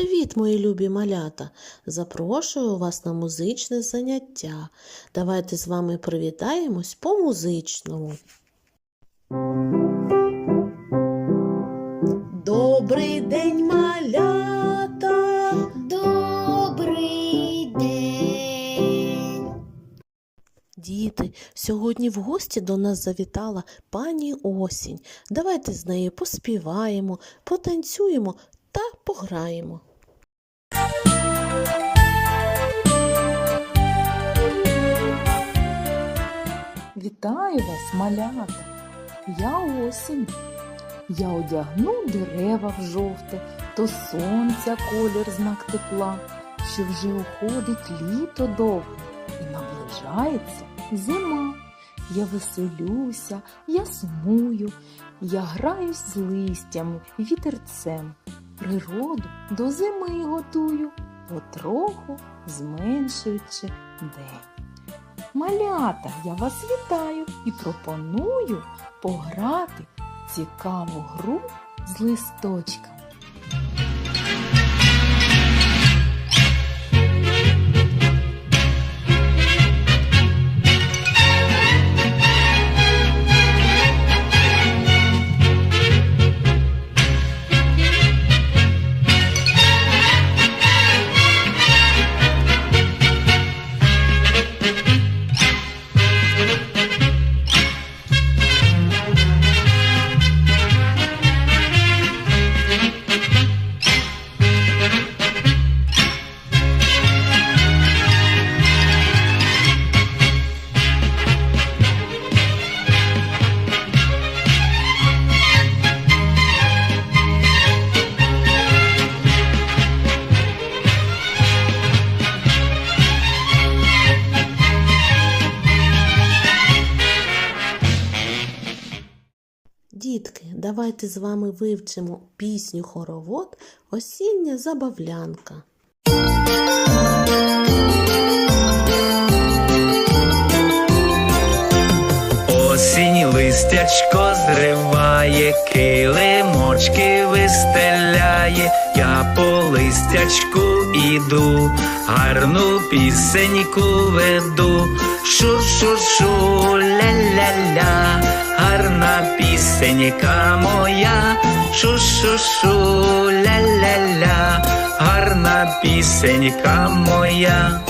Привіт, мої любі малята! Запрошую вас на музичне заняття. Давайте з вами привітаємось по музичному. Добрий день, малята! Добрий день. Діти, сьогодні в гості до нас завітала пані осінь. Давайте з нею поспіваємо, потанцюємо та пограємо. Вітаю вас, малята! Я осінь. Я одягну дерева в жовте, то сонця колір знак тепла, що вже уходить літо довге і наближається зима. Я веселюся, я сумую, я граюсь з листями, вітерцем, природу до зими готую, потроху зменшуючи день. Малята, я вас вітаю і пропоную пограти в цікаву гру з листочками. Давайте з вами вивчимо пісню хоровод Осіння забавлянка. Осінь листячко зриває, килимочки вистеляє, я по листячку іду, гарну пісеньку веду, шу-шу-шу, ля-ля-ля, пісенька моя, шу-шу-шу, ля-ля-ля, гарна пісенька моя.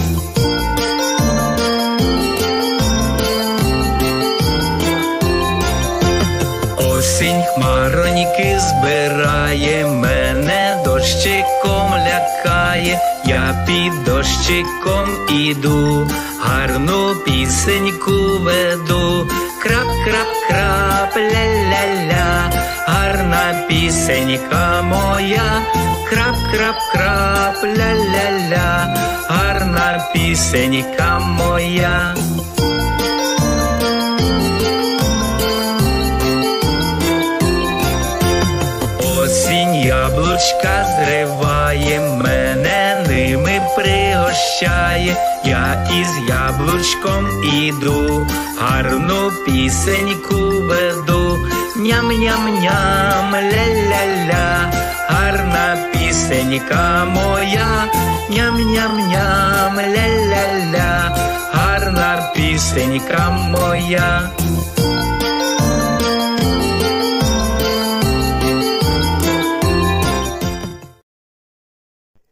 Осінь хмароньки збирає, мене дощиком лякає, я під дощиком іду, гарну пісеньку веду, крап-крап-крап, ля-ля-ля, пісенька моя, крап-крап-крап, ля-ля-ля, гарна пісенька моя. Осінь яблучка зриває, мене ними пригощає, я із яблучком іду, гарну пісеньку веду, ням-ням-ням, ля-ля-ля, гарна пісенька моя, ням-ням-ням, ля-ля-ля, гарна пісенька моя.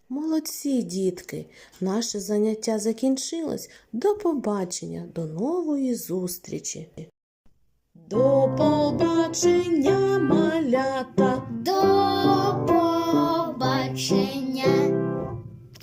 Молодці, дітки! Наше заняття закінчилось. До побачення, до нової зустрічі. До побачення, малята! До побачення.